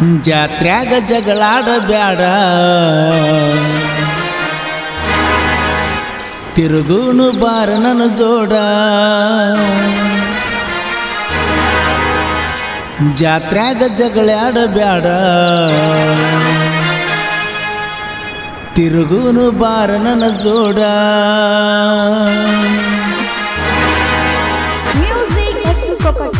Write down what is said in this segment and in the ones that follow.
ಜಾತ್ರ್ಯಾಗ ಜಗಳಾಡಬೇಡ ತಿರುಗೂನು ಬಾರ ನನ್ನ ಜೋಡ. ಜಾತ್ರ್ಯಾಗ ಜಗಳಾಡಬೇಡ ತಿರುಗೂನು ಬಾರ ನನ್ನ ಜೋಡ. Music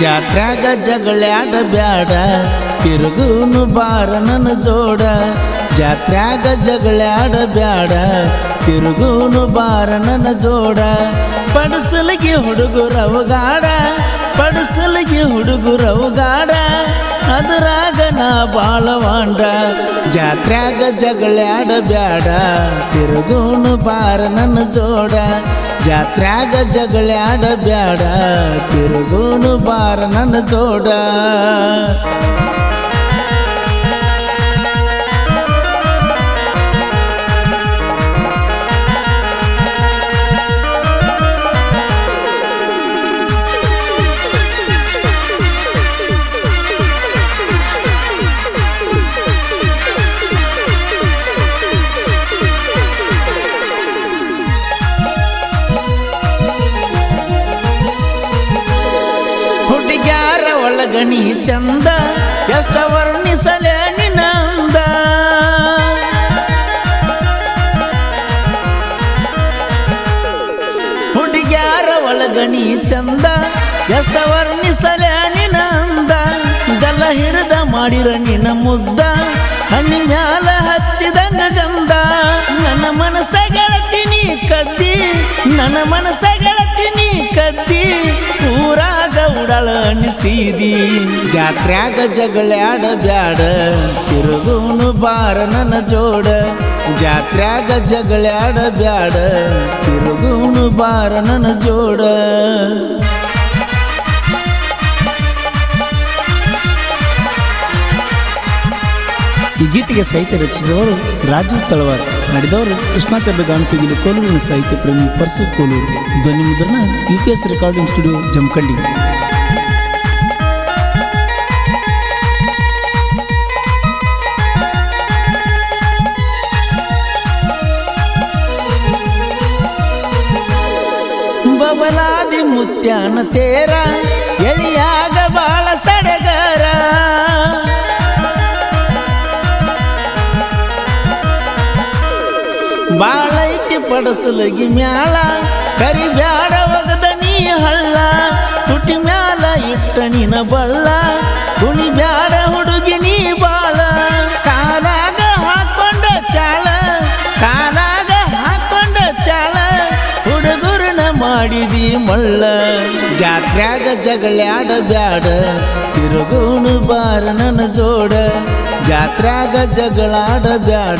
ಜಾತ್ರ್ಯಾಗ ಜಗಳಾಡ ಬ್ಯಾಡ ತಿರುಗೂನು ಬಾರ ನನ್ನ ಜೋಡ. ಜಾತ್ರ್ಯಾಗ ಜಗಳಾಡ ಬ್ಯಾಡ ತಿರುಗೂನು ಬಾರ ನನ್ನ ಜೋಡ. ಪಡಸಲಿಗೆ ಹುಡುಗರವಗಾಡ. ಪಡಸಲಿಗೆ ಹುಡುಗರವಗಾಡ. ಅದರಾಗ ನಾ ಬಾಳವಾಂಡ ಜಾತ್ರ್ಯಾಗ ಜಗಳಾಡ ಬ್ಯಾಡ ತಿರುಗೂನು ಬಾರ ನನ್ನ ಜೋಡ. ಜಾತ್ರ್ಯಾಗ ಜಗಳಾಡ ಬ್ಯಾಡ ತಿರುಗೋನು ಬಾರ ನನ್ನ ಜೋಡ. ಒಳಗಣಿ ಚಂದ, ಎಷ್ಟ ವರ್ಣಿಸಲೆ ನಿನಂದ ಹುಡುಗ್ಯಾರ ಒಳಗಣಿ ಚಂದ, ಎಷ್ಟ ವರ್ಣಿಸಲೆ ನಿನಂದ ಗಲ್ಲ ಹಿಡಿದ ಮಾಡಿರ ನಿನ ಮುದ್ದ, ಹಣ್ಣಿ ಮ್ಯಾಲ ಹಚ್ಚಿದ ಗಂಧ ನನ್ನ ಮನಸ್ಸ ಗೆಳತಿನಿ ಕದ್ದಿ, ನನ್ನ ಗೆಳತಿನಿ ಕದ್ದಿ, ಊರಾಗ ಉಡಳ ಅನಿಸಿದಿ ಜಾತ್ರ್ಯಾಗ ಜಗಳಾಡ ಬ್ಯಾಡ. ತಿರುಗುನು ಬಾರ ನನ್ನ ಜೋಡ. ಜಾತ್ರ್ಯಾಗ ಜಗಳಾಡ ಬ್ಯಾಡ. ತಿರುಗುನು ಬಾರ ನನ್ನ ಜೋಡ. ಈ ಗೀತೆಗೆ ಸಾಹಿತ್ಯ ರಚಿಸಿದವರು ರಾಜೀವ್ ತಳವಾರ್. ನಡೆದವರು ಕೃಷ್ಣ ತೆಬ್ಬಗಾಣತಿಗಿಲು ಕೋಲೂರಿನ ಸಾಹಿತ್ಯ ಪ್ರೇಮಿ ಪರ್ಸು ಕೋಲೂರು ಧ್ವನಿ ಮುದ್ರಣ U P S recording studio Jamakhandi. Babaladi ಮುತ್ಯಾನ ತೇರ ಎಲಿಯಾಗ ಬಾಳ ಸಡಗರ. ಪಡಸಲಗಿ ಮ್ಯಾಳ ಕರಿ ಬ್ಯಾಡ ಒಗದ ನೀ ಹಳ್ಳ ತುಟಿ ಮ್ಯಾಲ ಇಟ್ಟ ನಿನ ಬಳ್ಳ ಕುಣಿ ಬ್ಯಾಡ ಮಾಡಿದಿ ಮಳ್ಳ. ಜಾತ್ರ್ಯಾಗ ಜಗಳ್ಯಾಡ ಬ್ಯಾಡ. ತಿರುಗುನು ಬಾರ ನನ್ನ ಜೋಡ. ಜಾತ್ರ್ಯಾಗ ಜಗಳಾಡ ಬ್ಯಾಡ.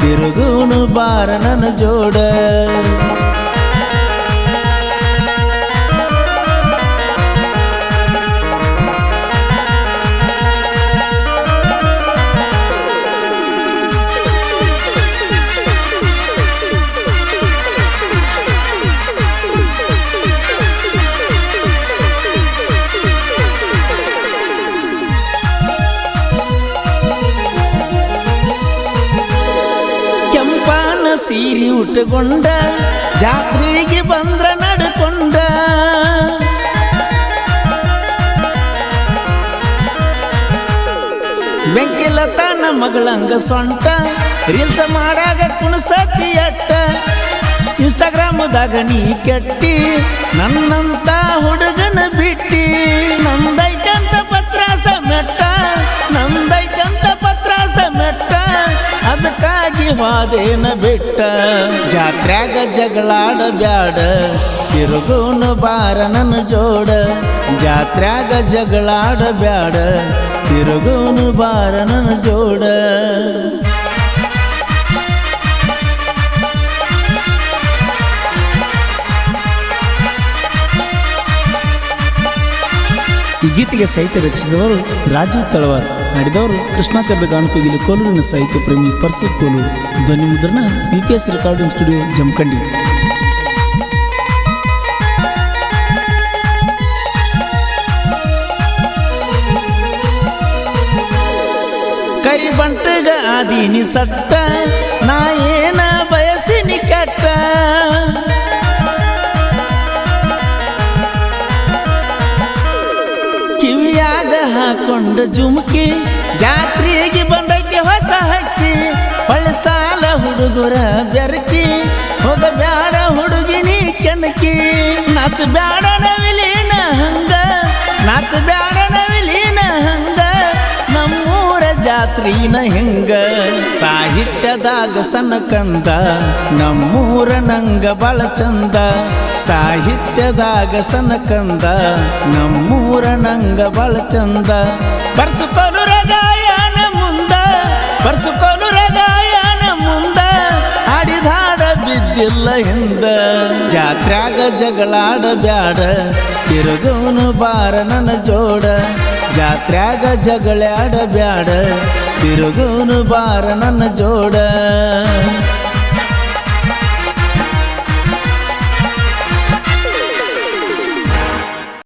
ತಿರುಗುನು ಬಾರ ನನ್ನ ಜೋಡ. ಉಟ್ಟುಕೊಂಡ ಜಾತ್ರೆಗೆ ಬಂದ್ರ ನಡ್ಕೊಂಡ. ಬೆಂಕಿಲತಾನ ಮಗಳಂಗ ಸೊಂಟ, ರೀಲ್ಸ್ ಮಾಡಾಗ ಕುಣಸತಿ ಅಟ್ಟ. ಇನ್ಸ್ಟಾಗ್ರಾಮ್ದಾಗ ನೀ ಕೆಟ್ಟಿ, ನನ್ನಂತ ಹುಡುಗನ ಬಿಟ್ಟಿ. ನಂದೈತಂತ ಪತ್ರ ಮೆಟ್ಟ. ಅದಕ್ಕಾಗಿ ವಾದೇನ ಬಿಟ್ಟ. ಜಾತ್ರ್ಯಾಗ ಜಗಳಾಡ ಬ್ಯಾಡ. ತಿರುಗುನು ಬಾರ ಜೋಡ. ಜಾತ್ರ್ಯಾಗ ಜಗಳಾಡ ಬ್ಯಾಡ. ತಿರುಗುನು ಬಾರ ಜೋಡ. ಗೀತೆಗೆ ಸಹಿತ ರಚಿಸಿದವರು ರಾಜೀವ್ ತಳವಾರ್. ಹಾಡಿದವರು ಕೃಷ್ಣ ಗಾಣಪಗಿಲು ಕೋಲೂರಿನ ಸಾಹಿತ್ಯ ಪ್ರೇಮಿ ಪರ್ಸು ಕೋಲೂರು. ಧ್ವನಿ ಮುದ್ರಣ U P S recording studio Jamakhandi. ಕರಿಬಂಟಗ ಆದೀನಿ ಸಟ್ಟ ನಾ ಹಾಕೊಂಡ ಜುಮುಕಿ, ಜಾತ್ರೆಗೆ ಬಂದೈತಿ ಹೊಸ ಹಕ್ಕಿ ಹೊಳ್ಳಿ ಸಾಲ ಹುಡುಗರ ಬೆರಕಿ ಹೋಗ ಬ್ಯಾಡ ಹುಡುಗಿನಿ ಕೆನಕಿ. ನಾಚ ಬ್ಯಾಡ ನವಿಲಿನ ಹಂಗ ನಾಚ ಬ್ಯಾಡ ನಮ್ಮೂರ ಜಾತ್ರಿನ ಹೆಂಗ? ಸಾಹಿತ್ಯದಾಗ ಸನಕಂದ ಕಂದ ನಮ್ಮೂರ ನಂಗ ಬಳ ಚಂದ. ಸಾಹಿತ್ಯದಾಗ ಸನಕಂದ ಕಂದ ನಮ್ಮೂರ ನಂಗ ಬಳ ಚಂದ. ಬರ್ಸುಕೊನು ರಗಾಯನ ಮುಂದ ಬರ್ಸುಕೊನು ರಗಾಯನ ಮುಂದ. ಆಡಿದಾಡ ಬಿದ್ದಿಲ್ಲ ಹಿಂದ. ಜಾತ್ರ್ಯಾಗ ಜಗಳಾಡ ಬ್ಯಾಡ ತಿರುಗೋನು ಬಾರ ನನ್ನ ಜೋಡ. ಜಾತ್ರ್ಯಾಗ ಜಗಳಾಡ ಬ್ಯಾಡ ತಿರುಗುನು ಬಾರ ನನ್ನ ಜೋಡ.